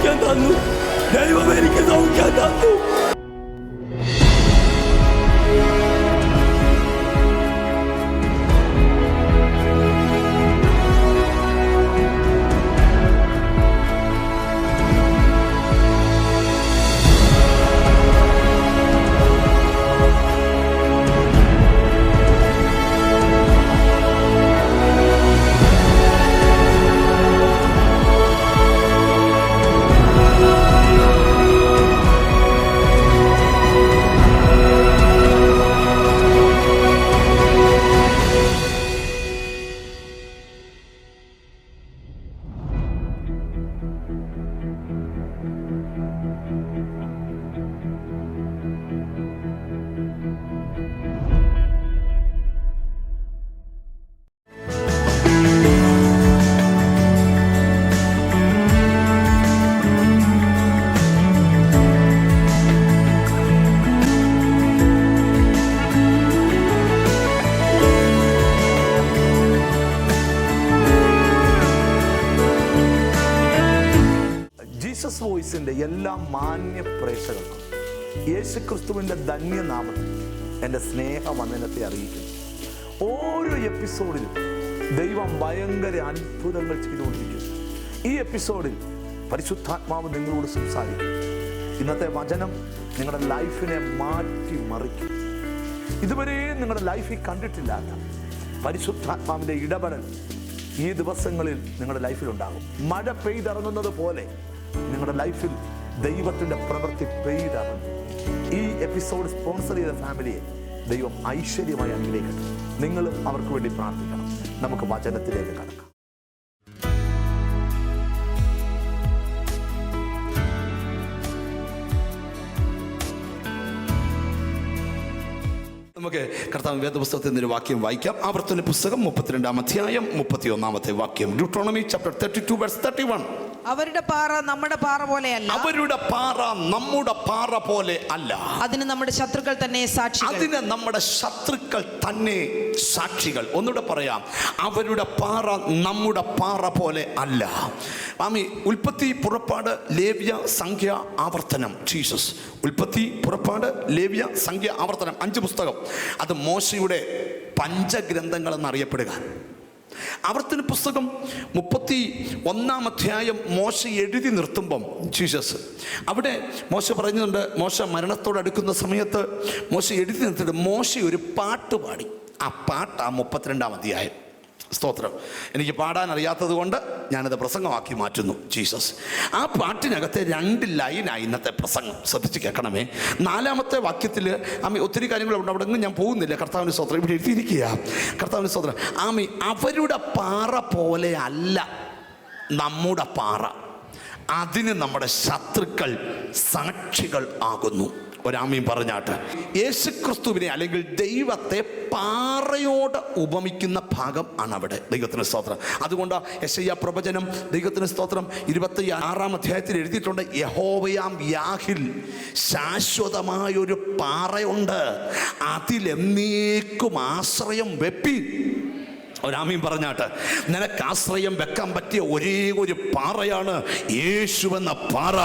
ദൈവം എനിക്ക് സൗഖ്യം തന്നു ദൈവം എനിക്ക് സൗഖ്യം തന്നു ജീസസ് ഭയങ്കര അത്ഭുതങ്ങൾ ചെയ്തുകൊണ്ടിരിക്കുന്നു. ഈ എപ്പിസോഡിൽ പരിശുദ്ധാത്മാവ് നിങ്ങളോട് സംസാരിക്കും. ഇന്നത്തെ വചനം നിങ്ങളുടെ ലൈഫിനെ മാറ്റി മറിക്കും ഇതുവരെയും നിങ്ങളുടെ ലൈഫിൽ കണ്ടിട്ടില്ലാത്ത പരിശുദ്ധാത്മാവിന്റെ ഇടപെടൽ ഈ ദിവസങ്ങളിൽ നിങ്ങളുടെ ലൈഫിൽ ഉണ്ടാകും മഴ പെയ്തിറങ്ങുന്നത് പോലെ നിങ്ങളുടെ ലൈഫിൽ ദൈവത്തിന്റെ പ്രവൃത്തി പെയ്തിറങ്ങും. ഈ എപ്പിസോഡ് സ്പോൺസർ ചെയ്ത ഫാമിലിയെ ദൈവം ഐശ്വര്യമായി അനുഗ്രഹിക്കട്ടെ. നിങ്ങളും അവർക്ക് വേണ്ടി പ്രാർത്ഥിക്കണം. നമുക്ക് വചനത്തിലേക്ക് കടക്കാം. നമുക്ക് കർത്താവ് വേദപുസ്തകത്തിൽ നിന്നൊരു വാക്യം വായിക്കാം. ആവർത്തന പുസ്തകം മുപ്പത്തിരണ്ടാം അധ്യായം മുപ്പത്തി ഒന്നാമത്തെ വാക്യം. Deuteronomy chapter thirty two verse thirty one അവരുടെ പാറ നമ്മുടെ പാറ പോലെയല്ല. അവരുടെ പാറ നമ്മുടെ പാറ പോലെ അല്ല. അതിന് നമ്മുടെ ശത്രുക്കൾ തന്നെ സാക്ഷി അതിന് നമ്മുടെ ശത്രുക്കൾ തന്നെ സാക്ഷികൾ. ഒന്നുകൂടെ പറയാം. അവരുടെ പാറ നമ്മുടെ പാറ പോലെ അല്ല. ആമി ഉൽപ്പത്തി പുറപ്പാട് ലേവ്യ സംഖ്യ ആവർത്തനം. ജീസസ് ഉൽപ്പത്തി പുറപ്പാട് ലേവ്യ സംഖ്യ ആവർത്തനം. അഞ്ച് പുസ്തകം. അത് മോശയുടെ പഞ്ചഗ്രന്ഥങ്ങൾ എന്നറിയപ്പെടുക ആവർത്തന പുസ്തകം മുപ്പത്തി ഒന്നാം അധ്യായം മോശ എഴുതി നിർത്തുമ്പം ജീസസ്. അവിടെ മോശ പറഞ്ഞിട്ടുണ്ട് മോശ മരണത്തോട് അടുക്കുന്ന സമയത്ത് മോശ എഴുതി നിർത്തിയിട്ട് മോശ ഒരു പാട്ട് പാടി. ആ പാട്ട് ആ മുപ്പത്തിരണ്ടാം അധ്യായം. സ്തോത്രം. എനിക്ക് പാടാൻ അറിയാത്തത് കൊണ്ട് ഞാനത് പ്രസംഗമാക്കി മാറ്റുന്നു. ജീസസ് ആ പാട്ടിനകത്തെ രണ്ട് ലൈനായി ഇന്നത്തെ പ്രസംഗം. ശ്രദ്ധിച്ച് കേൾക്കണമേ. നാലാമത്തെ വാക്യത്തിൽ ആമി ഒത്തിരി കാര്യങ്ങളുണ്ട്. അവിടെ ഞാൻ പോകുന്നില്ല. കർത്താവിന് സ്തോത്രം ഇവിടെ എഴുതിയിരിക്കുക കർത്താവിന് സ്തോത്രം. ആമി അവരുടെ പാറ പോലെ അല്ല നമ്മുടെ പാറ. അതിന് നമ്മുടെ ശത്രുക്കൾ സാക്ഷികൾ ആകുന്നു. ഒരാമയും പറഞ്ഞാട്ട് യേശുക്രിസ്തുവിനെ അല്ലെങ്കിൽ ദൈവത്തെ പാറയോട് ഉപമിക്കുന്ന ഭാഗം ആണ് അവിടെ ദൈവത്തിന് സ്തോത്രം. അതുകൊണ്ട് യശയ്യ പ്രവചനം ദൈവത്തിന് സ്തോത്രം. ഇരുപത്തി ആറാം അധ്യായത്തിൽ എഴുതിയിട്ടുണ്ട് യഹോവയാം യാഹിൽ ശാശ്വതമായൊരു പാറയുണ്ട് അതിലെന്നേക്കും ആശ്രയം വെപ്പി. ഒരാമീൻ പറഞ്ഞാട്ട് നിനക്ക് ആശ്രയം വെക്കാൻ പറ്റിയ ഒരേ ഒരു പാറയാണ് യേശു എന്ന പാറ.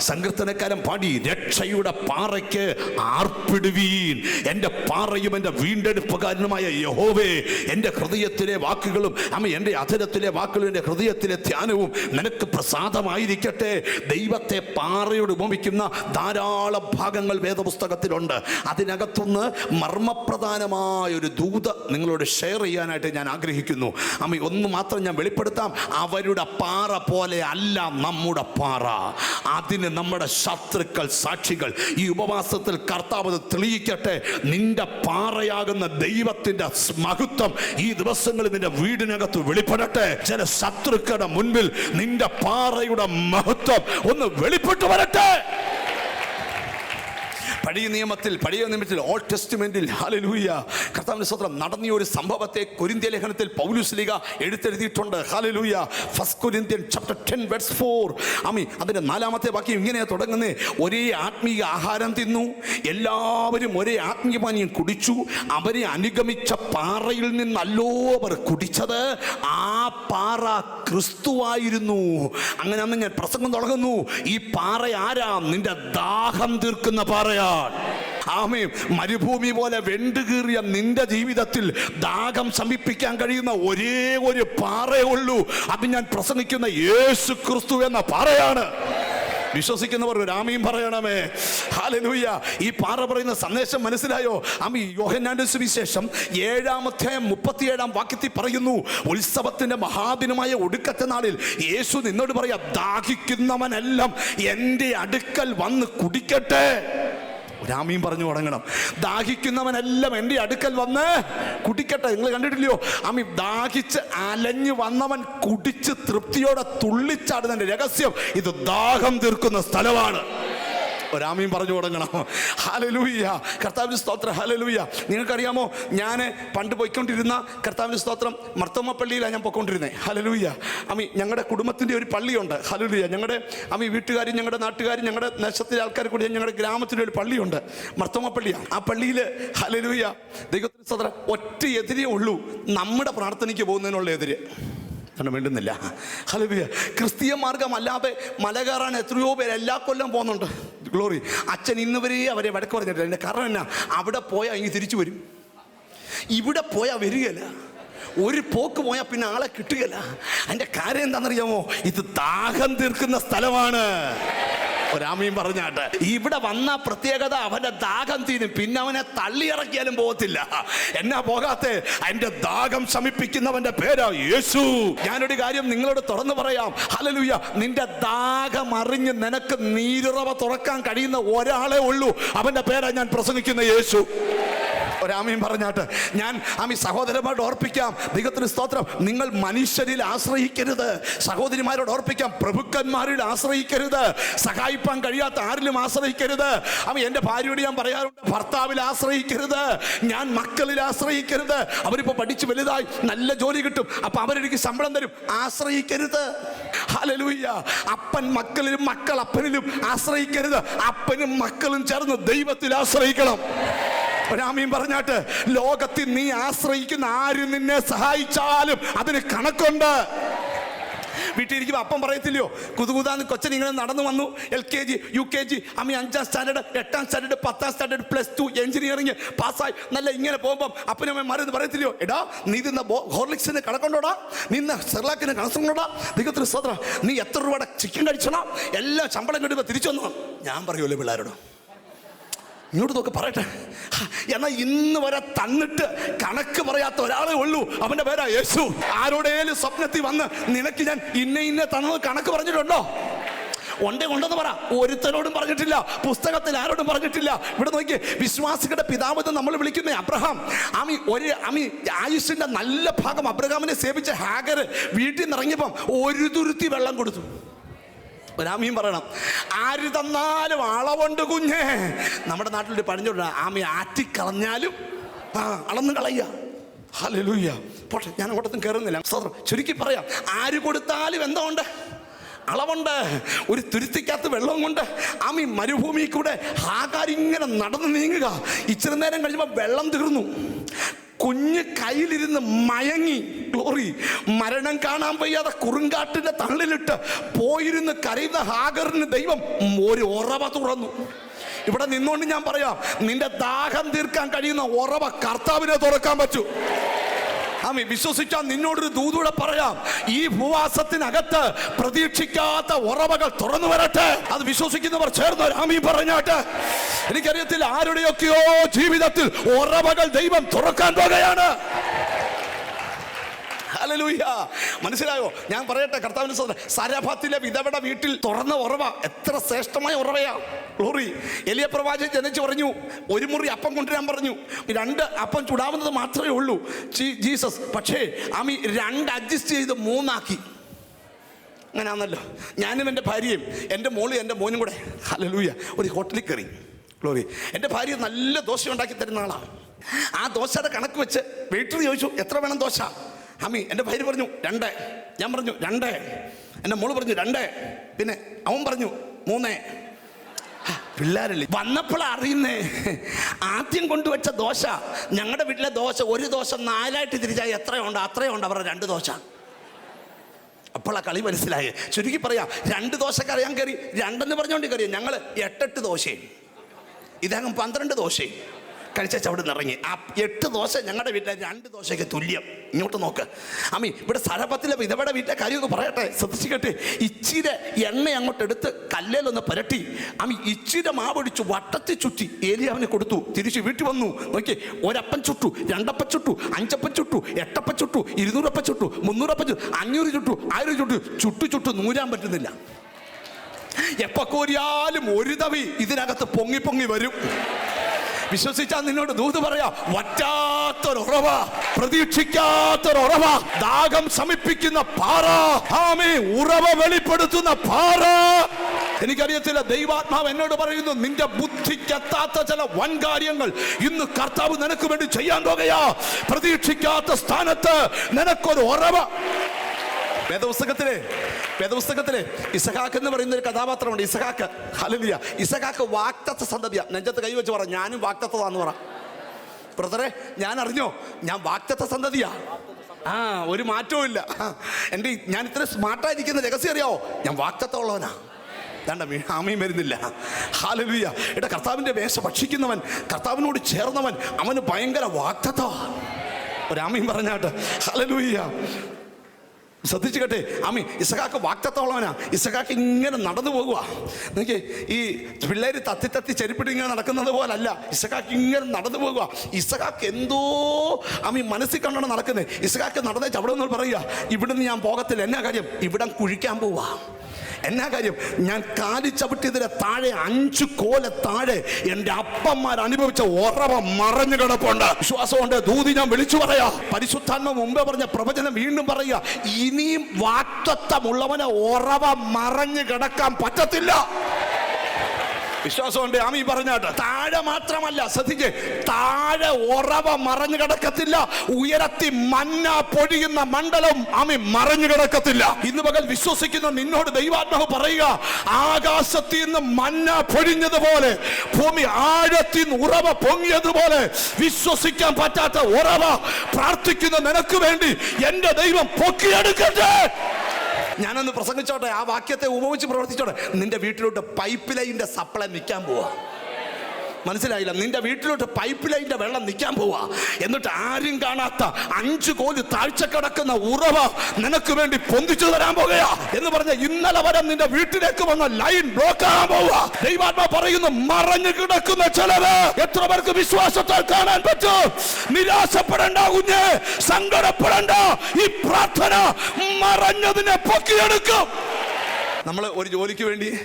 സങ്കീർത്തനക്കാരൻ പാടി രക്ഷയുടെ പാറയ്ക്ക് ആർപ്പിടുവീൻ. എന്റെ പാറയും എന്റെ വീണ്ടെടുപ്പുകാരനുമായ യഹോവേ എന്റെ ഹൃദയത്തിലെ വാക്കുകളും അമ്മ എന്റെ അധരത്തിലെ വാക്കുകളും എന്റെ ഹൃദയത്തിലെ ധ്യാനവും നിനക്ക് പ്രസാദമായിരിക്കട്ടെ. ദൈവത്തെ പാറയോട് ഉപമിക്കുന്ന ധാരാളം ഭാഗങ്ങൾ വേദപുസ്തകത്തിലുണ്ട്. അതിനകത്തുനിന്ന് മർമ്മപ്രധാനമായ ഒരു ദൂത നിങ്ങളോട് ഷെയർ ചെയ്യാനായിട്ട് ഞാൻ ആഗ്രഹിക്കുന്നു. അമ്മ ഒന്ന് മാത്രം ഞാൻ വെളിപ്പെടുത്താം. അവരുടെ പാറ പോലെ അല്ല നമ്മുടെ പാറ. അതിന് നമ്മുടെ ശത്രുക്കൾ സാക്ഷികൾ. ഈ ഉപവാസത്തിൽ കർത്താവ് തെളിയിക്കട്ടെ. നിന്റെ പാറയാകുന്ന ദൈവത്തിന്റെ മഹത്വം ഈ ദിവസങ്ങളിൽ നിന്റെ വീടിനകത്ത് വെളിപ്പെടട്ടെ. ചില ശത്രുക്കളുടെ മുൻപിൽ നിന്റെ പാറയുടെ മഹത്വം ഒന്ന് വെളിപ്പെട്ടു വരട്ടെ. പഴയ നിയമത്തിൽ പഴയ നിയമത്തിൽ ഓൾ ടെസ്റ്റ്മെന്റിൽ ഹാലലൂയ കർത്താവിന്റെ സ്വത്രം നടന്നിയ ഒരു സംഭവത്തെ കൊരിന്ത്യ ലേഖനത്തിൽ പൗലുസ്ലിക എടുത്തെഴുതിയിട്ടുണ്ട്. Hallelujah first Corinthian chapter ten verse four അമി അതിന്റെ നാലാമത്തെ വാക്യം ഇങ്ങനെയാണ് തുടങ്ങുന്നത് ഒരേ ആത്മീയ ആഹാരം തിന്നു. എല്ലാവരും ഒരേ ആത്മീയപാനീയം കുടിച്ചു. അവരെ അനുഗമിച്ച പാറയിൽ നിന്നല്ലോ അവർ കുടിച്ചത്. ആ പാറ ക്രിസ്തുവായിരുന്നു. അങ്ങനെ അന്ന് ഞാൻ പ്രസംഗം തുടങ്ങുന്നു. ഈ പാറ ആരാ? നിന്റെ ദാഹം തീർക്കുന്ന പാറയാണ് ആമേ മരുഭൂമി പോലെ വെണ്ടുകീറിയ നിന്റെ ജീവിതത്തിൽ ദാഹം ശമിപ്പിക്കാൻ കഴിയുന്ന ഒരേ ഒരു പാറയേ ഉള്ളൂ. അത് ഞാൻ പ്രസംഗിക്കുന്ന യേശു ക്രിസ്തു എന്ന പാറയാണ്. വിശ്വസിക്കുന്നവർ ഒരു ആമയും പറയണമേ. ഹാലലൂയ ഈ പാറ പറയുന്ന സന്ദേശം മനസ്സിലായോ? ആമി യോഹന്നാന്റെ സുവിശേഷം ഏഴാമത്തെ മുപ്പത്തിയേഴാം വാക്യത്തിൽ പറയുന്നു ഉത്സവത്തിന്റെ മഹാദിനമായ ഒടുക്കത്തെ നാളിൽ യേശു നിന്നോട് പറയാ ദാഹിക്കുന്നവനെല്ലാം എന്റെ അടുക്കൽ വന്ന് കുടിക്കട്ടെ. ഒരാമയും പറഞ്ഞു തുടങ്ങണം. ദാഹിക്കുന്നവനെല്ലാം എന്റെ അടുക്കൽ വന്ന് കുടിക്കട്ടെ. നിങ്ങൾ കണ്ടിട്ടില്ലയോ? അമ്മി ദാഹിച്ച് അലഞ്ഞു വന്നവൻ കുടിച്ച് തൃപ്തിയോടെ തുള്ളിച്ചാടുന്നതിന്റെ രഹസ്യം ഇത് ദാഹം തീർക്കുന്ന സ്ഥലമാണ്. ഒരാമയും പറഞ്ഞു തുടങ്ങണം. ഹാലലൂയ്യ കർത്താവിന് സ്തോത്രം. ഹാലലൂയ്യ നിങ്ങൾക്കറിയാമോ? ഞാൻ പണ്ട് പോയിക്കൊണ്ടിരുന്ന കർത്താവിന് സ്തോത്രം മർത്തമ്മ പള്ളിയിലാണ് ഞാൻ പോയിക്കൊണ്ടിരുന്നത് ഹലലൂയ്യ അമ്മി ഞങ്ങളുടെ കുടുംബത്തിന്റെ ഒരു പള്ളിയുണ്ട്. ഹലലൂയ്യ ഞങ്ങളുടെ അമ്മി വീട്ടുകാരും ഞങ്ങളുടെ നാട്ടുകാരും ഞങ്ങളുടെ ദേശത്തിലെ ആൾക്കാർ കൂടി ഞങ്ങളുടെ ഗ്രാമത്തിലെ ഒരു പള്ളിയുണ്ട്. മർത്തമ്മ പള്ളിയാണ് ആ പള്ളിയിൽ ഹലലൂയ്യ ദൈവത്തിന് സ്തോത്രം ഒറ്റ എതിരേ ഉള്ളൂ. നമ്മുടെ പ്രാർത്ഥനയ്ക്ക് പോകുന്നതിനുള്ള എതിര്. കാരണം വേണ്ടുന്നില്ല ഹലോ ക്രിസ്തീയ മാർഗമല്ലാതെ മല കയറാൻ എത്രയോ പേര് എല്ലാ കൊല്ലം പോകുന്നുണ്ട്. ഗ്ലോറി അച്ഛൻ ഇന്ന് വരെ അവരെ വടക്ക് പറഞ്ഞിട്ടില്ല. എന്റെ കാരണം എന്നാ? അവിടെ പോയാൽ ഇനി തിരിച്ചു വരും. ഇവിടെ പോയാൽ വരികയില്ല. ഒരു പോക്ക് പോയാൽ പിന്നെ ആളെ കിട്ടുകയില്ല. അതിന്റെ കാര്യം എന്താണെന്നറിയാമോ? ഇത് ദാഹം തീർക്കുന്ന സ്ഥലമാണ്. ഒരാമയും പറഞ്ഞാട്ട് ഇവിടെ വന്ന പ്രത്യേകത അവന്റെ ദാഹം തീരും. പിന്നെ അവനെ തള്ളിയിറക്കിയാലും പോകത്തില്ല. എന്നാ പോകാത്തെ? അതിന്റെ ദാഹം ശമിപ്പിക്കുന്നവന്റെ പേരാ യേശു. ഞാനൊരു കാര്യം നിങ്ങളോട് തുറന്നു പറയാം. ഹലലുയ്യ നിന്റെ ദാഹം അറിഞ്ഞ് നിനക്ക് നീരുറവ തുറക്കാൻ കഴിയുന്ന ഒരാളെ ഉള്ളൂ. അവന്റെ പേരാ ഞാൻ പ്രസംഗിക്കുന്ന യേശു. ഒരാമയും പറഞ്ഞാട്ട് ഞാൻ ആമി സഹോദരന്മാരോട് ഓർപ്പിക്കാം ദൈവത്തിന് സ്തോത്രം. നിങ്ങൾ മനുഷ്യരിൽ ആശ്രയിക്കരുത്. സഹോദരിമാരോട് ഓർപ്പിക്കാം പ്രഭുക്കന്മാരിൽ ആശ്രയിക്കരുത്. സഹായിപ്പാൻ കഴിയാത്ത ആരിലും ആശ്രയിക്കരുത്. ആമി എന്റെ ഭാര്യയോട് ഞാൻ പറയാറുണ്ട് ഭർത്താവിൽ ആശ്രയിക്കരുത്. ഞാൻ മക്കളിൽ ആശ്രയിക്കരുത്. അവരിപ്പോൾ പഠിച്ച് വലുതായി നല്ല ജോലി കിട്ടും. അപ്പം അവരെനിക്ക് ശമ്പളം തരും. ആശ്രയിക്കരുത്. ഹലലൂയ്യ അപ്പൻ മക്കളിലും മക്കൾ അപ്പനിലും ആശ്രയിക്കരുത്. അപ്പനും മക്കളും ചേർന്ന് ദൈവത്തിൽ ആശ്രയിക്കണം. ഒരാമീൻ പറഞ്ഞാട്ട് ലോകത്തിൽ നീ ആശ്രയിക്കുന്ന ആര് നിന്നെ സഹായിച്ചാലും അതിന് കണക്കുണ്ട്. വീട്ടിലിരിക്കുമ്പോൾ അപ്പം പറയത്തില്ലയോ? കുതുകുതാന്ന് കൊച്ചൻ ഇങ്ങനെ നടന്നു വന്നു. L K G U K G അമ്മ അഞ്ചാം സ്റ്റാൻഡേർഡ് എട്ടാം സ്റ്റാൻഡേർഡ് പത്താം സ്റ്റാൻഡേർഡ് പ്ലസ് ടു എഞ്ചിനീയറിംഗ് പാസ്സായി. നല്ല ഇങ്ങനെ പോകുമ്പോൾ അപ്പനമ്മ മരുന്ന് പറയത്തില്ലയോ? എടാ നീ തിന്ന ഹോർലിക്സിന് കണക്കുണ്ടോടാ? നിന്ന സെർലാക്കിന് കണക്കുണ്ടോടാ? നിങ്ങൾക്ക് സ്വത്ര നീ എത്ര രൂപയുടെ ചിക്കൻ കഴിച്ചണം എല്ലാം ശമ്പളം കിട്ടുമ്പോൾ തിരിച്ചു വന്നു? ഞാൻ പറയുമല്ലോ പിള്ളേരോട്. ഇങ്ങോട്ട് നോക്ക് പറയട്ടെ. എന്നാൽ എന്നാ ഇന്ന് വരെ തന്നിട്ട് കണക്ക് പറയാത്ത ഒരാളെ ഉള്ളൂ. അവന്റെ പേരാ യേശു. ആരോടേലും സ്വപ്നത്തിൽ വന്ന് നിനക്ക് ഞാൻ ഇന്ന ഇന്ന തന്നത് കണക്ക് പറഞ്ഞിട്ടുണ്ടോ? ഉണ്ടേ ഉണ്ടെന്ന് പറ. ഒരുത്തനോടും പറഞ്ഞിട്ടില്ല. പുസ്തകത്തിൽ ആരോടും പറഞ്ഞിട്ടില്ല. ഇവിടെ നോക്കി വിശ്വാസികളുടെ പിതാവെന്ന് നമ്മൾ വിളിക്കുന്ന അബ്രഹാം. അമി ഒരു അമി ആയുഷിന്റെ നല്ല ഭാഗം അബ്രഹാമിനെ സേവിച്ച ഹാഗർ വീട്ടിൽ നിന്ന് ഇറങ്ങിയപ്പം ഒരു തുരുത്തി വെള്ളം കൊടുത്തു. ഒരാമയും പറയണം. ആര് തന്നാലും അളവുണ്ട് കുഞ്ഞേ. നമ്മുടെ നാട്ടിലൊരു പഴഞ്ഞോട്ട് ആമി ആറ്റിക്കളഞ്ഞാലും ആ അളന്ന് കളയുക. ഹല്ലേലൂയ പക്ഷെ ഞാൻ അങ്ങോട്ടൊന്നും കയറുന്നില്ല. ചുരുക്കി പറയാം. ആര് കൊടുത്താലും എന്താ ഉണ്ട്? അളവുണ്ട് ഒരു തുരുത്തിക്കകത്ത് വെള്ളം കൊണ്ട് ആമി മരുഭൂമി കൂടെ ആകാരിങ്ങനെ നടന്ന് നീങ്ങുക. ഇച്ചിരി നേരം കഴിയുമ്പോൾ വെള്ളം തീർന്നു. കുഞ്ഞ് കയ്യിലിരുന്ന് മയങ്ങി. ക്ലോറി മരണം കാണാൻ വയ്യാതെ കുറുങ്കാട്ടിന്റെ തള്ളിലിട്ട് പോയിരുന്ന് കരയുന്ന ഹാഗറിന് ദൈവം ഒരു ഉറവ തുറന്നു. ഇവിടെ നിന്നുകൊണ്ട് ഞാൻ പറയാം നിന്റെ ദാഹം തീർക്കാൻ കഴിയുന്ന ഉറവ കർത്താവിനെ തുറക്കാൻ പറ്റൂ. ആമി വിശ്വസിച്ചാൽ നിന്നോടൊരു ദൂതൂടെ പറയാം. ഈ ഭൂവാസത്തിനകത്ത് പ്രതീക്ഷിക്കാത്ത ഉറവകൾ തുറന്നു വരട്ടെ. അത് വിശ്വസിക്കുന്നവർ ചേർന്ന് ആമി പറഞ്ഞാട്ടെ. എനിക്കറിയത്തില്ല ആരുടെയൊക്കെയോ ജീവിതത്തിൽ ഉറവകൾ ദൈവം തുറക്കാൻ പോകുകയാണ്. ഹല്ലേലൂയ. മനസ്സിലായോ? ഞാൻ പറയട്ടെ കർത്താവിന് സ്വന്തം സരഭത്തിലെ വിധവയുടെ വീട്ടിൽ തുറന്ന ഉറവ എത്ര ശ്രേഷ്ഠമായ ഉറവയാ. ലോറി എലിയ പ്രവാചകൻ ജനിച്ചു പറഞ്ഞു ഒരു മുറി അപ്പം കൊണ്ടുവരാൻ പറഞ്ഞു. രണ്ട് അപ്പം ചുടാവുന്നത് മാത്രമേ ഉള്ളൂ. ജീസസ്. പക്ഷേ ആമി രണ്ട് അഡ്ജസ്റ്റ് ചെയ്ത് മൂന്നാക്കി. അങ്ങനെയാണല്ലോ ഞാനും എന്റെ ഭാര്യയും എന്റെ മോളും എന്റെ മോനും കൂടെ. ഹല്ലേലൂയ. ഒരു ഹോട്ടലിൽ കയറി. ഗ്ലോറി. എന്റെ ഭാര്യ നല്ല ദോശ ഉണ്ടാക്കി തരുന്ന ആളാണ് ആ ദോശയുടെ കണക്ക് വെച്ച് വെയിറ്റർ ചോദിച്ചു എത്ര വേണം ദോശ? അമ്മി എന്റെ ഭാര്യ പറഞ്ഞു രണ്ട്. ഞാൻ പറഞ്ഞു രണ്ട്. എന്റെ മോൾ പറഞ്ഞു രണ്ട്. പിന്നെ അവൻ പറഞ്ഞു മൂന്നേ. പിള്ളേരല്ലേ. വന്നപ്പോൾ അറിയുന്നേ ആദ്യം കൊണ്ടുവച്ച ദോശ ഞങ്ങളുടെ വീട്ടിലെ ദോശ ഒരു ദോശ നാലായിട്ട് തിരിച്ചാൽ എത്രയുണ്ട് അത്രയുണ്ട് അവരുടെ രണ്ട് ദോശ. അപ്പോൾ ആ കളി മനസ്സിലായേ. ചുരുക്കി പറയാം രണ്ട് ദോശക്ക് അറിയാൻ കയറി രണ്ടെന്ന് പറഞ്ഞുകൊണ്ട് കയറി ഞങ്ങൾ എട്ടെട്ട് ദോശയും ഇതകം പന്ത്രണ്ട് ദോശയും കഴിച്ച അവിടെ ഇറങ്ങി. ആ എട്ട് ദോശ ഞങ്ങളുടെ വീട്ടിലെ രണ്ട് ദോശയ്ക്ക് തുല്യം. ഇങ്ങോട്ട് നോക്ക്. അമ്മി ഇവിടെ സ്ഥലപത്തിലെ വിധവയുടെ വീട്ടിലെ കാര്യമൊക്കെ പറയട്ടെ. ശ്രദ്ധിച്ചിട്ട് ഇച്ചിരി എണ്ണ അങ്ങോട്ട് എടുത്ത് കല്ലേലൊന്ന് പുരട്ടി. അമ്മി ഇച്ചിരി മാവൊടിച്ചു വട്ടത്തിൽ ചുറ്റി ഏലിയാവിന് കൊടുത്തു. തിരിച്ച് വീട്ടിൽ വന്നു. നോക്കി ഒരപ്പൻ ചുട്ടു രണ്ടപ്പം ചുട്ടു അഞ്ചപ്പം ചുട്ടു എട്ടപ്പം ചുട്ടു ഇരുന്നൂറപ്പൻ ചുട്ടു മുന്നൂറപ്പൻ ചുട്ടു അഞ്ഞൂറ് ചുട്ടു ആയിരം ചുട്ടു. ചുട്ടു ചുട്ടു നൂരാൻ പറ്റുന്നില്ല. എപ്പോ കോരിയാലും ഒരു തവി ഇതിനകത്ത് പൊങ്ങി പൊങ്ങി വരും. വിശ്വസിച്ചാൽ നിന്നോട് ദൂത് പറയാ വറ്റാത്തൊരുറവ പ്രതീക്ഷിക്കാത്തൊരുറവ ദാഹം ശമിപ്പിക്കുന്ന പാറ ഉറവ വെളിപ്പെടുത്തുന്ന പാറ. എനിക്കറിയത്തില്ല ദൈവാത്മാവ് എന്നോട് പറയുന്നു നിന്റെ ബുദ്ധിക്കെത്താത്ത ചില വൻകാര്യങ്ങൾ ഇന്ന് കർത്താവ് നിനക്ക് വേണ്ടി ചെയ്യാൻ പോകുകയാ. പ്രതീക്ഷിക്കാത്ത സ്ഥാനത്ത് നിനക്കൊരു ഉറവ. വേദപുസ്തകത്തിലെ വേദപുസ്തകത്തിലെ ഇസഹാക്ക് എന്ന് പറയുന്ന ഒരു കഥാപാത്രമുണ്ട്. ഇസഹാക്ക് ഹലിയ ഇസഹാക്ക് വാക്തത്വ സന്തതിയ. നെഞ്ചത്ത് കൈവച്ച് പറ ഞാനും വാക്തത്വതാന്ന് പറ. ബ്രദറെ ഞാൻ അറിഞ്ഞോ ഞാൻ വാക്തത്വ സന്തതിയാ. ആ ഒരു മാറ്റവും ഇല്ല. എന്റെ ഞാൻ ഇത്ര സ്മാർട്ടായിരിക്കുന്ന രഹസ്യം അറിയാവോ? ഞാൻ വാക്തത്വം ഉള്ളവനാ ആമയും വരുന്നില്ല. ഹാലലുയ എടാ കർത്താവിന്റെ വേഷ ഭക്ഷിക്കുന്നവൻ കർത്താവിനോട് ചേർന്നവൻ അവന് ഭയങ്കര വാക്തത്വ ഒരാമയും പറഞ്ഞാട്ട് ഹാലലുയ്യ ശ്രദ്ധിച്ചു കേട്ടെ. ആമി ഇസഹാക്ക് വാക്തത്തോളവനാ ഇസഹാക്ക് ഇങ്ങനെ നടന്നു പോകുക. എനിക്ക് ഈ പിള്ളേർ തത്തി തത്തി ചെരുപ്പിട്ട് ഇങ്ങനെ നടക്കുന്നത് പോലല്ല. ഇസഹാക്ക് ഇങ്ങനെ നടന്നു പോകുക. ഇസഹാക്ക് എന്തോ ആമി മനസ്സിൽ കണ്ടാണ് നടക്കുന്നത്. ഇസഹാക്ക് നടന്നേച്ച് അവിടെ നിന്ന് പറയുക. ഇവിടുന്ന് ഞാൻ പോകത്തില്ല. എന്നാ കാര്യം? ഇവിടം കുഴിക്കാൻ പോവാ. എന്നാ കാര്യം? ഞാൻ കാലി ചവിട്ടിയതിന് താഴെ അഞ്ചു കോല താഴെ എന്റെ അപ്പന്മാർ അനുഭവിച്ച ഉറവ മറഞ്ഞു കിടപ്പുണ്ട്. വിശ്വാസമുണ്ട്. ദൂതി ഞാൻ വിളിച്ചു പറയാ. പരിശുദ്ധാത്മ മുമ്പേ പറഞ്ഞ പ്രവചനം വീണ്ടും പറയുക. ഇനിയും വാക്തത്വമുള്ളവന് ഉറവ മറഞ്ഞു കിടക്കാൻ പറ്റത്തില്ല. വിശ്വാസമുണ്ട്. ആമി പറഞ്ഞാട്ട് താഴെ മാത്രമല്ല ശ്രദ്ധിച്ച് താഴെ ഉറവ മറഞ്ഞു കിടക്കത്തില്ല. ഉയരത്തി മഞ്ഞ പൊഴിയുന്ന മണ്ഡലം ആമി മറഞ്ഞു കിടക്കത്തില്ല. ഇന്ന് പകൽ വിശ്വസിക്കുന്ന നിന്നോട് ദൈവാത്മാവ് പറയുക ആകാശത്തിൽ നിന്ന് മഞ്ഞ പൊഴിഞ്ഞതുപോലെ ഭൂമി ആഴത്തിൽ നിന്ന് ഉറവ പൊങ്ങിയതുപോലെ വിശ്വസിക്കാൻ പറ്റാത്ത ഉറവ പ്രാർത്ഥിക്കുന്ന നിനക്ക് വേണ്ടി എന്റെ ദൈവം പൊക്കിയെടുക്കട്ടെ. ഞാനൊന്ന് പ്രസംഗിച്ചോട്ടെ ആ വാക്യത്തെ ഉപയോഗിച്ച് പ്രവർത്തിച്ചോട്ടെ. നിന്റെ വീട്ടിലോട്ട് പൈപ്പ് ലൈനിന്റെ സപ്ലൈ നിൽക്കാൻ പോവാ. മനസ്സിലായില്ല. നിന്റെ വീട്ടിലോട്ട് പൈപ്പ് ലൈനിന്റെ വെള്ളം നിൽക്കാൻ പോവാ. എന്നിട്ട് ആരും കാണാത്ത അഞ്ചു കോൽ താഴ്ച കിടക്കുന്ന ഉറവ നിനക്ക് വേണ്ടി പൊന്തിച്ചു തരാൻ പോകുകയാ. എന്ന് പറഞ്ഞ ഇന്നലെ വരെ നിന്റെ വീട്ടിലേക്ക് വന്ന ലൈൻ ബ്ലോക്ക് ആകാൻ പോവാ. ദൈവാത്മ പറയുന്നു മറഞ്ഞു കിടക്കുന്ന ചിലവ് എത്ര പേർക്ക് വിശ്വാസത്താൽ കാണാൻ പറ്റും? നിരാശപ്പെടേണ്ട കുഞ്ഞ് സങ്കടപ്പെടേണ്ട. ഈ പ്രാർത്ഥന മറഞ്ഞതിനെ പൊക്കിയെടുക്കും. നമ്മൾ ഒരു ജോലിക്ക് വേണ്ടി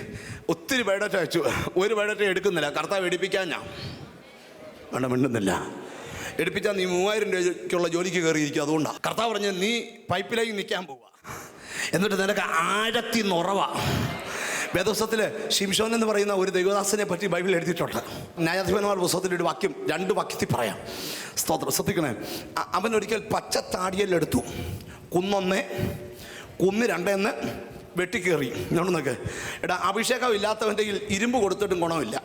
ഒത്തിരി ബയോഡാറ്റ അയച്ചു. ഒരു ബയോഡാറ്റ എടുക്കുന്നില്ല. കർത്താവ് എടുപ്പിക്കാൻ ഞാൻ വേണ്ട മിണ്ടുന്നില്ല. എടുപ്പിച്ചാൽ നീ മൂവായിരം രൂപയ്ക്കുള്ള ജോലിക്ക് കയറിയിരിക്കും. അതുകൊണ്ടാണ് കർത്താവ് പറഞ്ഞ് നീ പൈപ്പ് ലൈൻ നിൽക്കാൻ പോവുക എന്നിട്ട് നിനക്ക് ആഴത്തി നുറവ വേദോസ്തത്തിൽ ഷിംഷോൻ എന്ന് പറയുന്ന ഒരു ദൈവദാസനെ പറ്റി ബൈബിൾ എഴുതിയിട്ടുണ്ട്. ന്യായാധിപന്മാർ പുസ്തകത്തിന്റെ ഒരു വാക്യം രണ്ട് വാക്യത്തിൽ പറയാം. സ്തോത്രം. ശ്രദ്ധിക്കണേ. അവൻ ഒരിക്കൽ പച്ച താടിയെല്ലെടുത്തു കുന്നൊന്ന് കുന്ന് രണ്ടെന്ന് വെട്ടിക്കേറി. ഞാനൊന്നൊക്കെ നോക്ക് എടാ അഭിഷേകം ഇല്ലാത്തവന്റെ ഇരുമ്പ് കൊടുത്തിട്ടും ഗുണമില്ല.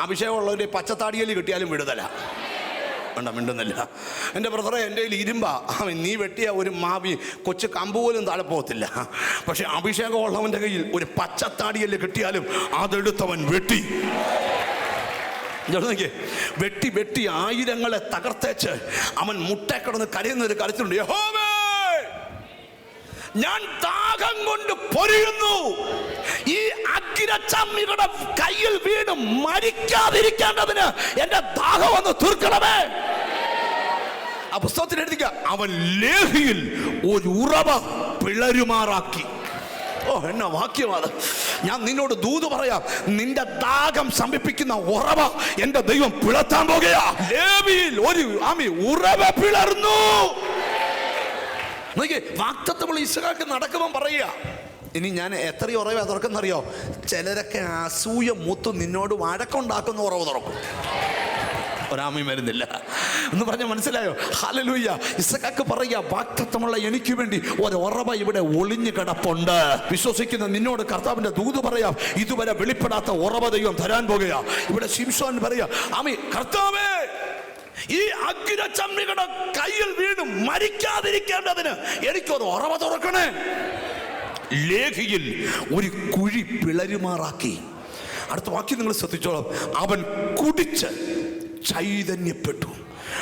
അഭിഷേകമുള്ളവന്റെ പച്ചത്താടിയിൽ കിട്ടിയാലും വിടുതല. വേണ്ട മിണ്ടുന്നില്ല. എന്റെ ബ്രദറെ എന്റെ കയ്യിൽ ഇരുമ്പാ. അവൻ നീ വെട്ടിയ ഒരു മാവി കൊച്ചു കമ്പ് പോലും താഴെ പോകത്തില്ല. പക്ഷെ അഭിഷേകമുള്ളവന്റെ കയ്യിൽ ഒരു പച്ചത്താടിയൽ കിട്ടിയാലും അതെടുത്തവൻ വെട്ടി. വെട്ടി വെട്ടി ആയിരങ്ങളെ തകർത്തേച്ച് അവൻ മുട്ടേ കിടന്ന് കരയുന്ന കരച്ചിലുണ്ട് യഹോവേ ഞാൻ ദാഹം കൊണ്ട് പൊരിയുന്നു. ഈ അഗ്നിച്ചമ്മികളുടെ കയ്യിൽ വീണ് മരിക്കാതിരിക്കേണ്ടതിന് എന്റെ ദാഹം ഒന്ന് തീർക്കണമേ. ആ പുസ്തകത്തിൽ എഴുതിക്ക അവൻ ലേഹിയിൽ ഒരു ഉറവ പിളരുമാറാക്കി. ഓ എന്നാ വാക്യമാണ് ഞാൻ നിന്നോട് ദൂത് പറയാം നിന്റെ ദാഹം ശമിപ്പിക്കുന്ന ഉറവ എന്റെ ദൈവം പിളർത്താൻ പോകുകയാ. ലേവിയിൽ ഒരു ആമി ഉറവ പിളർന്നു. നോക്കിയേ വാക്തത്വമുള്ള ഇസഹാക്ക് നടക്കുമ്പോൾ പറയുക. ഇനി ഞാൻ എത്ര ഉറവ തുറക്കുന്നറിയോ? ചിലരൊക്കെ അസൂയ മൂത്ത് നിന്നോട് വഴക്കുണ്ടാക്കുന്ന ഉറവ് തുറക്കും. ഒരാമയും വരുന്നില്ല. എന്ന് പറഞ്ഞ മനസ്സിലായോ? ഹലലൂയ്യ ഇസക്കാക്ക് പറയുക വാക്തത്വമുള്ള എനിക്ക് വേണ്ടി ഒരു ഉറവ ഇവിടെ ഒളിഞ്ഞു കിടപ്പുണ്ട്. വിശ്വസിക്കുന്ന നിന്നോട് കർത്താവിന്റെ ദൂത് പറയാം ഇതുവരെ വെളിപ്പെടാത്ത ഉറവ ദൈവം തരാൻ പോകുക ഇവിടെ ശിംഷോൻ പറയാ ആമി കർത്താവേ! ഈ അഗ്നിചമ്മികളുടെ കയ്യിൽ വീണ് മരിക്കാതിരിക്കേണ്ടതിന് എനിക്കൊരു ഉറവ തുറക്കണേ. ലേഖിയിൽ ഒരു കുഴി പിളരുമാറാക്കി. അടുത്ത വാക്യം നിങ്ങൾ ശ്രദ്ധിച്ചോളാം. അവൻ കുടിച്ച് ചൈതന്യപ്പെട്ടു.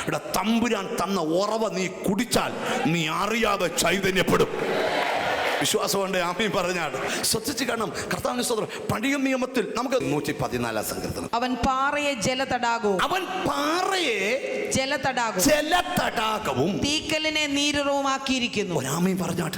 ഇവിടെ തമ്പുരാൻ തന്ന ഉറവ നീ കുടിച്ചാൽ നീ അറിയാതെ ചൈതന്യപ്പെടും. വിശ്വാസമുണ്ട് ആമീ പറഞ്ഞാണ്. ശ്രദ്ധിച്ച് കാണണം. കർത്താവിന് സ്വതന്ത്രം പഴയ നിയമത്തിൽ നമുക്ക് നൂറ്റി പതിനാലാം സങ്കീർത്തനം. അവൻ പാറയെ ജലതടാകവും അവൻ പാറയെ ജലതടാകവും ജലതടാകവും തീക്കലിനെ നീരുറവുമാക്കിയിരിക്കുന്നു. ഒരാമയും പറഞ്ഞാട്ട്.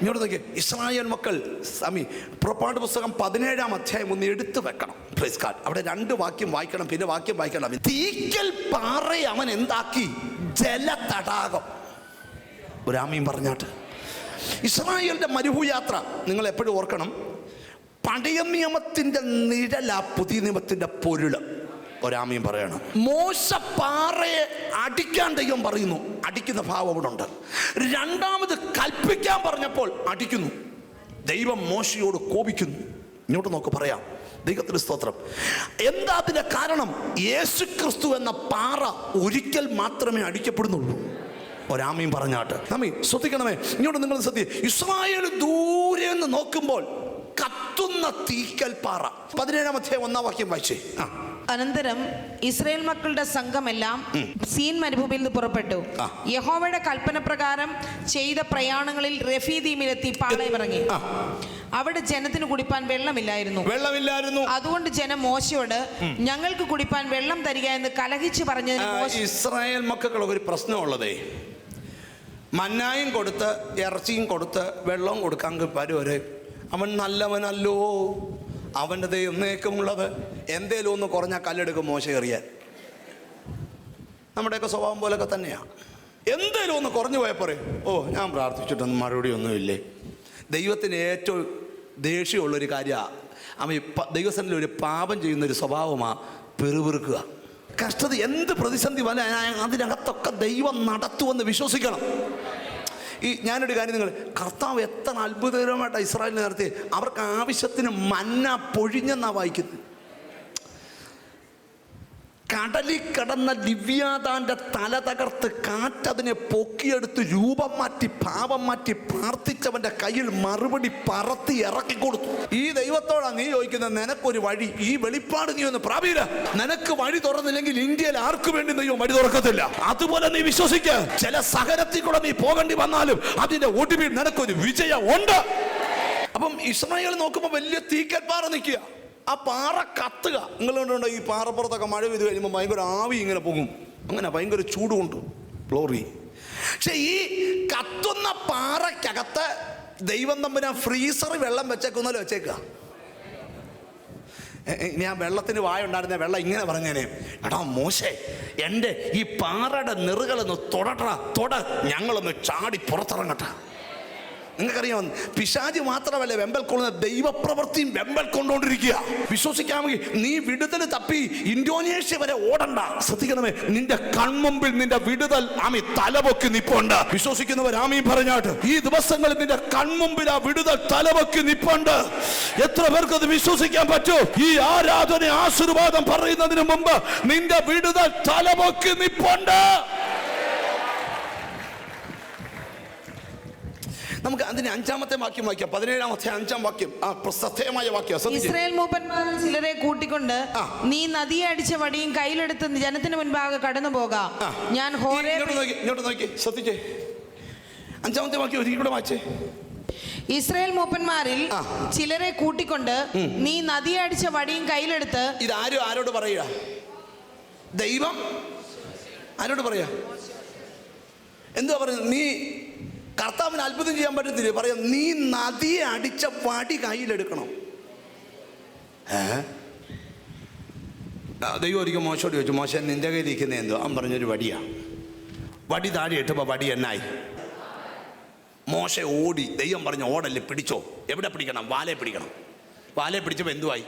ഇങ്ങോട്ട് നോക്കി ഇസ്രായേൽ മക്കൾ സമി പുറപ്പാട് പുസ്തകം പതിനേഴാം അധ്യായം ഒന്ന് എടുത്തു വെക്കണം. പ്ലീസ് കാർഡ് അവിടെ രണ്ട് വാക്യം വായിക്കണം പിന്നെ വാക്യം വായിക്കണം. തീക്കൽ പാറയെ അവൻ എന്താക്കി? ജലതടാകം. ഒരാമയും പറഞ്ഞാട്ട്. ഇസ്രായേലിന്റെ മരുഭൂയാത്ര നിങ്ങൾ എപ്പോഴും ഓർക്കണം പഴയ നിയമത്തിന്റെ നിഴല പുതിയ നിയമത്തിന്റെ പൊരുൾ ഒരാമയും പറയണം മോശ പാറയെ അടിക്കാൻ ദൈവം പറയുന്നു അടിക്കുന്ന ഭാവം അവിടെ ഉണ്ട്. രണ്ടാമത് കൽപ്പിക്കാൻ പറഞ്ഞപ്പോൾ അടിക്കുന്നു. ദൈവം മോശയോട് കോപിക്കുന്നു. ഇങ്ങോട്ട് നോക്ക് പറയാം. ദൈവത്തിന് സ്തോത്രം. എന്താ അതിന്റെ കാരണം? യേശു ക്രിസ്തു എന്ന പാറ ഒരിക്കൽ മാത്രമേ അടിക്കപ്പെടുന്നുള്ളൂ. ഒരാമയും പറഞ്ഞാട്ട്. നമ്മി ശ്രദ്ധിക്കണമേ. ഇങ്ങോട്ട് നിങ്ങൾ ശ്രദ്ധി ഇസ്രായേൽ ദൂരെ നിന്ന് നോക്കുമ്പോൾ കത്തുന്ന തീക്കൽ പാറ പതിനേഴാം അധ്യായം ഒന്നാം വാക്യം വായിച്ചേ. ആ. അനന്തരം ഇസ്രയേൽ മക്കളുടെ സംഘമെല്ലാം സീൻ മരുഭൂമിയിൽ നിന്ന് പുറപ്പെട്ടു. യഹോവയുടെ കൽപ്പന പ്രകാരം ചെയ്ത പ്രയാണങ്ങളിൽ റഫീദീമിലെത്തി പാളയമിറങ്ങി. അവിടെ ജനത്തിന് കുടിപ്പാൻ വെള്ളമില്ലായിരുന്നു. വെള്ളമില്ലായിരുന്നു. അതുകൊണ്ട് ജനം മോശയോട് ഞങ്ങൾക്ക് കുടിപ്പാൻ വെള്ളം തരിക എന്ന് കലഹിച്ച് പറഞ്ഞതിന് ഇസ്രായേൽ മക്കൾക്ക് ഒരു പ്രശ്നമുള്ളതേ. മന്നായും കൊടുത്ത് ഇറച്ചിയും കൊടുത്ത് വെള്ളവും കൊടുക്കാൻ വരെ. അവൻ നല്ലവനല്ലോ. അവന്റെ എന്നേക്കുമുള്ളത് എന്തേലും ഒന്ന് കുറഞ്ഞാൽ കല്ലെടുക്കും മോശം എറിയാൻ. നമ്മുടെയൊക്കെ സ്വഭാവം പോലൊക്കെ തന്നെയാണ് എന്തേലും ഒന്ന് കുറഞ്ഞു പോയാൽ പറയും ഓ ഞാൻ പ്രാർത്ഥിച്ചിട്ടൊന്നും മറുപടി ഒന്നുമില്ലേ? ദൈവത്തിന് ഏറ്റവും ദേഷ്യമുള്ളൊരു കാര്യമാണ് അവൻ ദൈവസനിൽ ഒരു പാപം ചെയ്യുന്നൊരു സ്വഭാവമാണ് പെറുപെറുക്കുക. കഷ്ടത എന്ത് പ്രതിസന്ധി വല്ല അതിനകത്തൊക്കെ ദൈവം നടത്തുമെന്ന് വിശ്വസിക്കണം. ഈ ഞാനൊരു കാര്യം നിങ്ങൾ കർത്താവ് എത്ര അത്ഭുതകരമായിട്ട് ഇസ്രായേലിനെ നടത്തി അവർക്ക് ആവശ്യത്തിന് മന്ന പൊഴിഞ്ഞെന്നാണ് വായിക്കുന്നത്. കടലിൽ കടന്ന ദിവ്യാദാന്റെ തല തകർത്ത് കാറ്റതിനെ പൊക്കിയെടുത്ത് രൂപം മാറ്റി ഭാവം മാറ്റി പ്രാർത്ഥിച്ചവന്റെ കയ്യിൽ മറുപടി പറത്തി ഇറക്കി കൊടുത്തു ഈ ദൈവത്തോടാ നീ ചോദിക്കുന്ന നിനക്കൊരു വഴി ഈ വെളിപ്പാട് നീ ഒന്ന് പ്രാപീല നിനക്ക് വഴി തുറന്നില്ലെങ്കിൽ ഇന്ത്യയിൽ ആർക്കു വേണ്ടി നീയോ വഴി തുറക്കത്തില്ല. അതുപോലെ നീ വിശ്വസിക്ക. ചില സഹനത്തിൽ കൂടെ നീ പോകേണ്ടി വന്നാലും അതിന്റെ ഒടുവിൽ നിനക്കൊരു വിജയം ഉണ്ട്. അപ്പം ഇസ്രായേൽ നോക്കുമ്പോൾ വലിയ തീക്കൽപ്പാറ നിൽക്കുക. ആ പാറ കത്തുക. നിങ്ങൾ ഈ പാറപ്പുറത്തൊക്കെ മഴ പെയ്ത് കഴിയുമ്പോൾ ഭയങ്കര ആവി ഇങ്ങനെ പോകും. അങ്ങനെ ഭയങ്കര ചൂടുകൊണ്ട്. ഗ്ലോറി പക്ഷെ ഈ കത്തുന്ന പാറയ്ക്കകത്ത് ദൈവം തമ്പുരാൻ ഫ്രീസർ വെള്ളം വെച്ചേക്കുന്നല്ലോ വെച്ചേക്കുക ആ വെള്ളത്തിന് വായ ഉണ്ടായിരുന്ന വെള്ളം ഇങ്ങനെ പറഞ്ഞേനെ. എടാ മോശേ എന്റെ ഈ പാറയുടെ നെറുകളൊന്ന് തൊടട്ടാ തൊട. ഞങ്ങളൊന്ന് ചാടി പുറത്തിറങ്ങട്ടെ. നിങ്ങൾക്കറിയാം പിശാജ് മാത്രമല്ല വെമ്പൽ കൊള്ളുന്ന ദൈവപ്രവൃത്തിയും വെമ്പൽ കൊണ്ടുകൊണ്ടിരിക്കുക. വിശ്വസിക്കാമെങ്കിൽ നീ വിടുതൽ തപ്പി ഇന്തോനേഷ്യ വരെ ഓടണ്ട. ശ്രദ്ധിക്കണമേ നിന്റെ കൺമുമ്പിൽ നിന്റെ വിടുതൽ ആമി തലപൊക്കി നിപ്പുണ്ട്. വിശ്വസിക്കുന്നവർ ആമീ പറഞ്ഞാട്ട് ഈ ദിവസങ്ങളിൽ നിന്റെ കൺമുമ്പിൽ ആ വിടുതൽ തലപൊക്കി നിപ്പുണ്ട്. എത്ര പേർക്ക് അത് വിശ്വസിക്കാൻ പറ്റൂ? ഈ ആരാധന ആശീർവാദം പറയുന്നതിന് മുമ്പ് നിന്റെ വിടുതൽ തലപൊക്കി നിപ്പുണ്ട്. നമുക്ക് അതിന് അഞ്ചാമത്തെ വാക്യം വായിക്കാം. പതിനേഴാമത്തെ അഞ്ചാം വാക്യം. ആ പ്രസക്തമായ വാക്യം. ഇസ്രായേൽ മൂപ്പന്മാരിൽ ചിലരെ കൂട്ടിക്കൊണ്ട് നീ നദിയെ അടിച്ച വടിയും കയ്യിലെടുത്ത് ജനത്തിന് മുൻപാകെ കടന്നു പോകാം. ഞാൻ ഇങ്ങോട്ട് നോക്കി ശ്രദ്ധിച്ചേ അഞ്ചാമത്തെ വാക്യം ഒരിക്കലും കൂടെ വായിച്ചേ. ഇസ്രായേൽ മൂപ്പന്മാരിൽ ചിലരെ കൂട്ടിക്കൊണ്ട് നീ നദിയെ അടിച്ച വടിയും കയ്യിലെടുത്ത് ഇത് ആരും ആരോട് പറയുക? ദൈവം? ആരോട് പറയാ എന്തുവാ പറയുന്നത്? നീ കർത്താവിന് അത്ഭുതം ചെയ്യാൻ പറ്റത്തില്ല? പറയാം നീ നദിയെ അടിച്ച പാടി കയ്യിലെടുക്കണം. ദൈവം ഒരിക്കൽ മോശോട് ചോദിച്ചു മോശം നിന്റെ കയ്യിൽ ഇരിക്കുന്ന എന്തോ അവൻ പറഞ്ഞൊരു വടിയാ. വടി താഴെ ഇട്ടപ്പോൾ വടി എന്നായി. മോശ ഓടി ദൈവം പറഞ്ഞ ഓടല്ലേ പിടിച്ചോ. എവിടെ പിടിക്കണം? വാലെ പിടിക്കണം. വാലെ പിടിച്ചപ്പോൾ എന്തുവായി?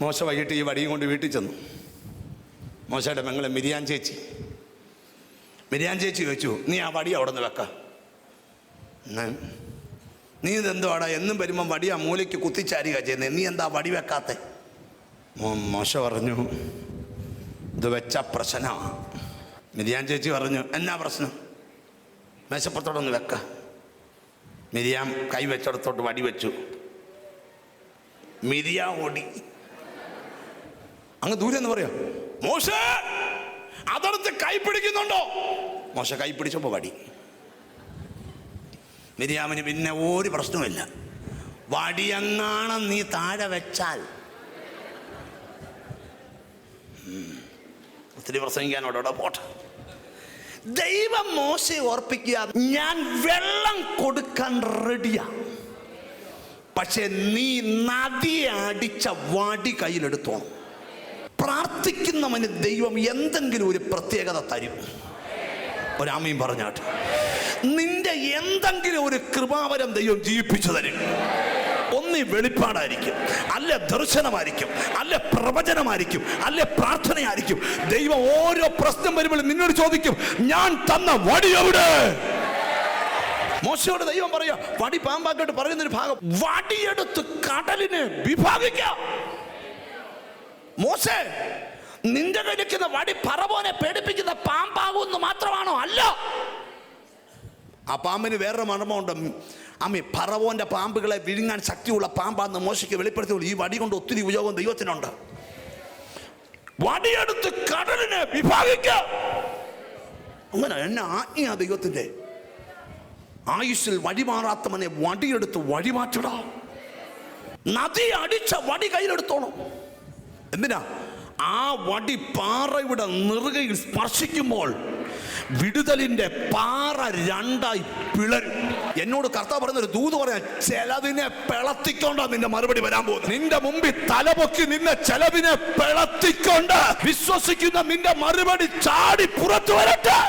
മോശ വൈകിട്ട് ഈ വടിയും കൊണ്ട് വീട്ടിൽ ചെന്നു. മോശയുടെ പെങ്ങളെ മിരിയാൻ ചേച്ചി. മിരിയാൻ ചേച്ചി ചോദിച്ചു നീ ആ വടി അവിടെ നിന്ന് വെക്ക? നീ ഇതെന്തുവാടാ എന്നും വരുമ്പം വടി ആ മൂലയ്ക്ക് കുത്തിച്ചാരുക ചെയ്യുന്നത് നീ എന്താ വടി വെക്കാത്ത? മോശ പറഞ്ഞു. ഇത് വെച്ച പ്രശ്നമാ. മിരിയാൻ ചേച്ചി പറഞ്ഞു എന്നാ പ്രശ്നം? മേശപ്പുറത്തോടൊന്ന് വെക്ക. മിരിയാം കൈ വെച്ചിടത്തോട്ട് വടി വെച്ചു. മിരിയാ ഓടി. അങ്ങ് ദൂരെ എന്ന് പറയാം? മോശ! അതടുത്ത് കൈ പിടിക്കുന്നുണ്ടോ മോശ കൈ പിടിച്ചപ്പോ വടി. മിരിയാമിന് പിന്നെ ഒരു പ്രശ്നവുമില്ല. വടിയങ്ങാണം നീ താഴെ വെച്ചാൽ. ഒത്തിരി ഒത്തിരി അവിടെ പോട്ടെ. ദൈവം മോശയെ ഓർപ്പിക്കുക ഞാൻ വെള്ളം കൊടുക്കാൻ റെഡിയാ. പക്ഷെ നീ നദി അടിച്ച വടി കയ്യിലെടുത്തോണം. പ്രാർത്ഥിക്കുന്നവന് ദൈവം എന്തെങ്കിലും ഒരു പ്രത്യേകത തരും. ഒരാമയും പറഞ്ഞാട്ട് നിന്റെ എന്തെങ്കിലും ഒരു കൃപാവരം ദൈവം ജീവിപ്പിച്ചു തരും. ഒന്നി വെളിപ്പാടായിരിക്കും അല്ല ദർശനമായിരിക്കും അല്ല പ്രവചനമായിരിക്കും അല്ല പ്രാർത്ഥനയായിരിക്കും. ദൈവം ഓരോ പ്രശ്നം വരുമ്പോഴും നിന്നോട് ചോദിക്കും ഞാൻ തന്ന വടി എവിടെ? മോശയോട് ദൈവം പറയാ വടി പാമ്പാക്കോട്ട് പറയുന്നൊരു ഭാഗം വടിയെടുത്ത് കടലിനെ വിഭാഗിക്കാം. മോശേ നിന്റെ കഴിക്കുന്ന വടി പറവോനെ പേടിപ്പിക്കുന്ന പാമ്പാകുമെന്ന് മാത്രമാണോ? അല്ല. ആ പാമ്പിന് വേറൊരു മർമ്മമുണ്ട്. അമ്മി പറവോന്റെ പാമ്പുകളെ വിഴുങ്ങാൻ ശക്തിയുള്ള പാമ്പാന്ന് മോശയ്ക്ക് വെളിപ്പെടുത്തിയുള്ളൂ ഈ വടി കൊണ്ട് ഒത്തിരി ഉപയോഗം ദൈവത്തിനുണ്ട്. വടിയെടുത്ത് കടലിനെ വിഭാഗിക്കാം അങ്ങനെ എന്നെ ആജ്ഞ ദൈവത്തിന്റെ. ആയുസ്സിൽ വഴിമാറാത്തവനെ വടിയെടുത്ത് വഴിമാറ്റടാ. നദി അടിച്ച വടി കയ്യിലെടുത്തോണം. എന്തിനാ? ആ വടി പാറയുടെ നെറുകയിൽ സ്പർശിക്കുമ്പോൾ വിടുതലിന്റെ പാറ രണ്ടായി പിളരും. എന്നോട് കർത്താവ് പറഞ്ഞ ഒരു ദൂത് പറയാൻ ചിലതിനെ പിളത്തിക്കൊണ്ടാ നിന്റെ മറുപടി വരാൻ പോകുന്നത് നിന്റെ മുമ്പിൽ തലപൊക്കി നിന്നെ ചെലവിനെ പിളത്തിക്കൊണ്ട് വിശ്വസിക്കുന്ന നിന്റെ മറുപടി ചാടി പുറത്തു വരട്ടെ.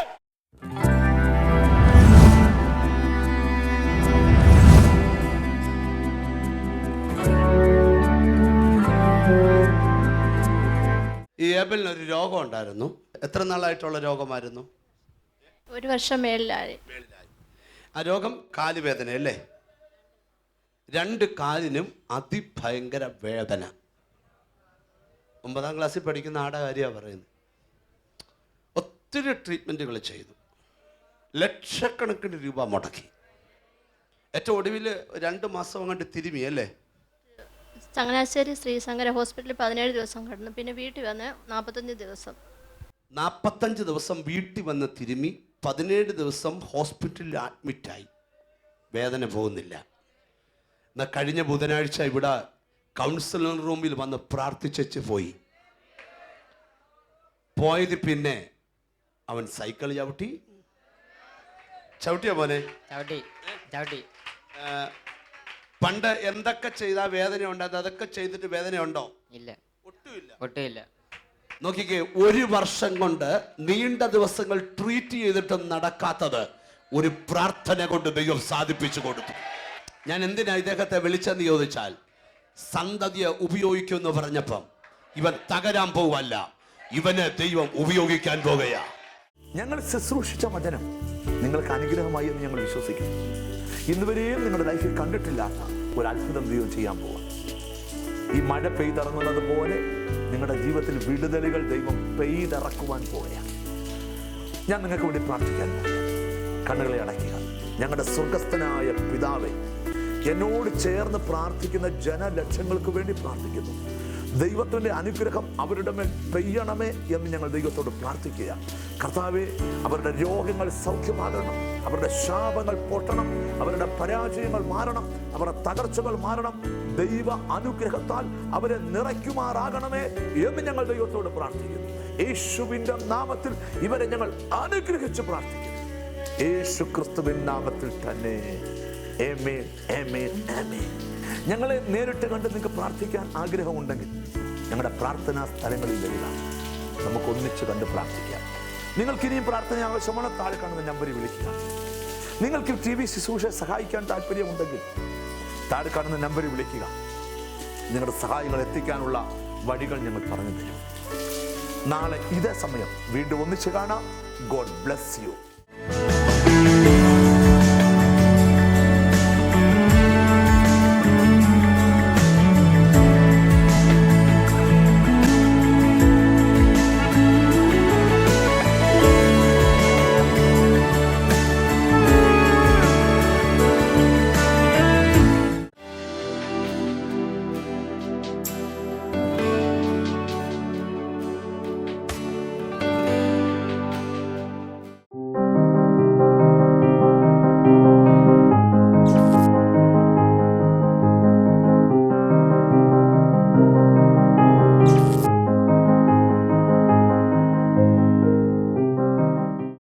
ഈ ഏബലിന് ഒരു രോഗം ഉണ്ടായിരുന്നു. എത്ര നാളായിട്ടുള്ള രോഗമായിരുന്നു? ഒരു വർഷം മേളിലായി ആ രോഗം കാലുവേദന അല്ലേ? രണ്ട് കാലിനും അതിഭയങ്കര വേദന. ഒമ്പതാം ക്ലാസ്സിൽ പഠിക്കുന്ന ആടെ കാര്യമാണ് പറയുന്നത്. ഒത്തിരി ട്രീറ്റ്മെന്റുകൾ ചെയ്തു. ലക്ഷക്കണക്കിന് രൂപ മുടക്കി. ഏറ്റവും ഒടുവിൽ രണ്ട് മാസം അങ്ങോട്ട് തിരുമി അല്ലേ? ചങ്ങനാശ്ശേരി ശ്രീശങ്കര ഹോസ്പിറ്റലിൽ പതിനേഴ് ദിവസം കിടന്നു. പിന്നെ വീട്ടിൽ വന്ന് നാൽപ്പത്തഞ്ച് ദിവസം. നാൽപ്പത്തഞ്ച് ദിവസം വീട്ടിൽ വന്ന് തിരുമി പതിനേഴ് ദിവസം ഹോസ്പിറ്റലിൽ അഡ്മിറ്റായി വേദന പോകുന്നില്ല. എന്നാൽ കഴിഞ്ഞ ബുധനാഴ്ച ഇവിടെ കൗൺസിലിംഗ് റൂമിൽ വന്ന് പ്രാർത്ഥിച്ചു പോയി. പോയത് പിന്നെ അവൻ സൈക്കിൾ ചവിട്ടി. ചവിട്ടിയോ മോനെ? ചവിട്ടി. ചവിട്ടി. ആ, പണ്ട് എന്തൊക്കെ ചെയ്താൽ വേദന ഉണ്ടായത് അതൊക്കെ ചെയ്തിട്ട് വേദന ഉണ്ടോ ഇല്ല. ഒട്ടുമില്ല. ഒട്ടുമില്ല. നോക്കിക്കേ ഒരു വർഷം കൊണ്ട് നീണ്ട ദിവസങ്ങൾ ട്രീറ്റ് ചെയ്തിട്ടും നടക്കാത്തത് ഒരു പ്രാർത്ഥന കൊണ്ട് ദൈവം സാധിപ്പിച്ചു കൊടുത്തു. ഞാൻ എന്തിനാ ഇദ്ദേഹത്തെ വിളിച്ചെന്ന് ചോദിച്ചാൽ സന്തതിയെ ഉപയോഗിക്കുമെന്ന് പറഞ്ഞപ്പം ഇവൻ തകരാൻ പോവല്ല. ഇവനെ ദൈവം ഉപയോഗിക്കാൻ പോകുകയാ ഞങ്ങൾ ശുശ്രൂഷിച്ച വചനം നിങ്ങൾക്ക് അനുഗ്രഹമായി എന്ന് ഞങ്ങൾ വിശ്വസിക്കുന്നു. ഇന്നുവരെയും നിങ്ങളുടെ ലൈഫിൽ കണ്ടിട്ടില്ലാത്ത ഒരു അത്ഭുതം ദൈവം ചെയ്യാൻ പോവാം ഈ മഴ പെയ്തിറങ്ങുന്നത് പോലെ നിങ്ങളുടെ ജീവിതത്തിൽ വിടുതലുകൾ ദൈവം പെയ്തിറക്കുവാൻ പോവുകയാണ്. ഞാൻ നിങ്ങൾക്ക് വേണ്ടി പ്രാർത്ഥിക്കാൻ കണ്ണുകളെ അടയ്ക്കുക. ഞങ്ങളുടെ സ്വർഗസ്ഥനായ പിതാവെ എന്നോട് ചേർന്ന് പ്രാർത്ഥിക്കുന്ന ജനലക്ഷങ്ങൾക്ക് വേണ്ടി പ്രാർത്ഥിക്കുന്നു. ദൈവത്തിന്റെ അനുഗ്രഹം അവരുടെ മേൽ പെയ്യണമേ എന്ന് ഞങ്ങൾ ദൈവത്തോട് പ്രാർത്ഥിക്കുക കർത്താവെ അവരുടെ രോഗങ്ങൾ സൗഖ്യമാകണം അവരുടെ ശാപങ്ങൾ പൊട്ടണം അവരുടെ പരാജയങ്ങൾ മാറണം അവരുടെ തകർച്ചകൾ മാറണം. ദൈവ അനുഗ്രഹത്താൽ അവരെ നിറയ്ക്കുമാറാകണമേ എന്ന് ഞങ്ങൾ ദൈവത്തോട് പ്രാർത്ഥിക്കുന്നു. യേശുവിന്റെ നാമത്തിൽ ഇവരെ ഞങ്ങൾ അനുഗ്രഹിച്ച് പ്രാർത്ഥിക്കുന്നു. യേശു ക്രിസ്തുവിൻ നാമത്തിൽ തന്നെ. ഞങ്ങളെ നേരിട്ട് കണ്ട് നിങ്ങൾക്ക് പ്രാർത്ഥിക്കാൻ ആഗ്രഹമുണ്ടെങ്കിൽ ഞങ്ങളുടെ പ്രാർത്ഥനാ സ്ഥലങ്ങളിൽ വരിക നമുക്ക് ഒന്നിച്ച് കണ്ട് പ്രാർത്ഥിക്കാം. നിങ്ങൾക്ക് ഇനിയും പ്രാർത്ഥന ആവശ്യമാണ് താഴെ കാണുന്ന നമ്പറിൽ വിളിക്കുക. നിങ്ങൾക്ക് ടി വി ശുശ്രൂഷ സഹായിക്കാൻ താല്പര്യമുണ്ടെങ്കിൽ താഴെ കാണുന്ന നമ്പറിൽ വിളിക്കുക. നിങ്ങളുടെ സഹായങ്ങൾ എത്തിക്കാനുള്ള വഴികൾ ഞങ്ങൾ പറഞ്ഞു തരും. നാളെ ഇതേ സമയം വീണ്ടും ഒന്നിച്ച് കാണാം. God bless you.